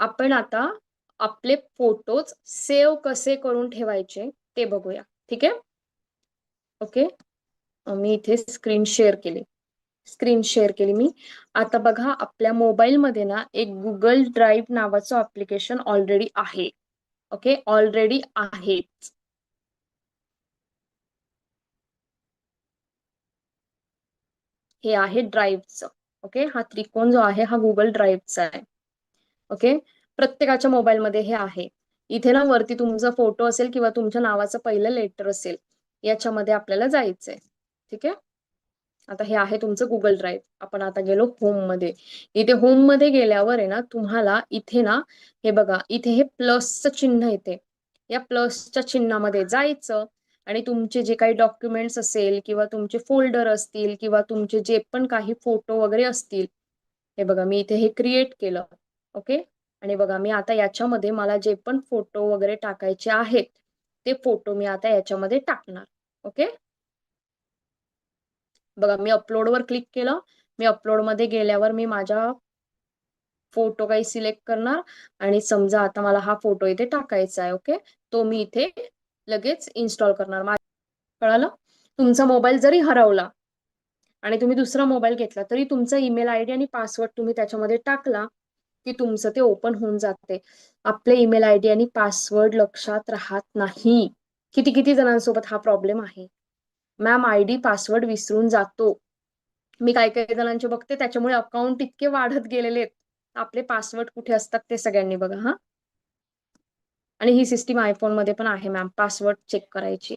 आपण आता आपले फोटोज सेव्ह कसे करून ठेवायचे ते बघूया. ठीक आहे? ओके मी इथे स्क्रीन शेअर केली. स्क्रीन शेअर केली मी. आता बघा आपल्या मोबाईलमध्ये ना एक गुगल ड्राईव्ह नावाचं ऍप्लिकेशन ऑलरेडी आहे. ओके ऑलरेडी आहेच हे आहे ड्राईव्हचं ओके हा त्रिकोण जो आहे हा गुगल ड्राईव्हचा आहे. ओके? प्रत्येकाच्या मोबाईलमध्ये हे आहे. इथे ना वरती तुमचा फोटो असेल किंवा तुमच्या नावाचं पहिलं लेटर असेल याच्यामध्ये आपल्याला जायचंय. ठीक आहे? आता हे आहे तुमचं गुगल ड्राईव्ह आपण आता गेलो होममध्ये. इथे होममध्ये गेल्यावर आहे ना तुम्हाला इथे ना हे बघा इथे हे प्लसचं चिन्ह येते. या प्लसच्या चिन्हामध्ये जायचं आणि तुमचे जे काही डॉक्युमेंट्स असेल किंवा तुमचे फोल्डर असतील किंवा तुमचे जे पण काही फोटो वगैरे असतील हे बघा मी इथे हे क्रिएट केलं. ओके? आणि बघा मी आता याच्यामध्ये मला जे पण फोटो वगैरे टाकायचे आहेत ते फोटो मी आता याच्यामध्ये टाकणार ओके? बघा मी अपलोडवर क्लिक केलं. मी अपलोडमध्ये गेल्यावर मी माझ्या फोटो काही सिलेक्ट करणार आणि समजा आता मला हा फोटो इथे टाकायचा आहे ओके? तो मी इथे लगेच इन्स्टॉल करणार. कळालं? तुमचा मोबाईल जरी हरवला आणि तुम्ही दुसरा मोबाईल घेतला तरी तुमचा ईमेल आयडी आणि पासवर्ड तुम्ही त्याच्यामध्ये टाकला की तुमचं ते ओपन होऊन जाते. आपले ईमेल आय डी आणि पासवर्ड लक्षात राहत नाही. किती किती जणांसोबत हा प्रॉब्लेम आहे? मॅम आय डी पासवर्ड विसरून जातो. मी काही काही जणांचे बघते त्याच्यामुळे अकाउंट इतके वाढत गेलेले आहेत. आपले पासवर्ड कुठे असतात ते सगळ्यांनी बघा हा. आणि ही सिस्टीम आयफोनमध्ये पण आहे मॅम पासवर्ड चेक करायची.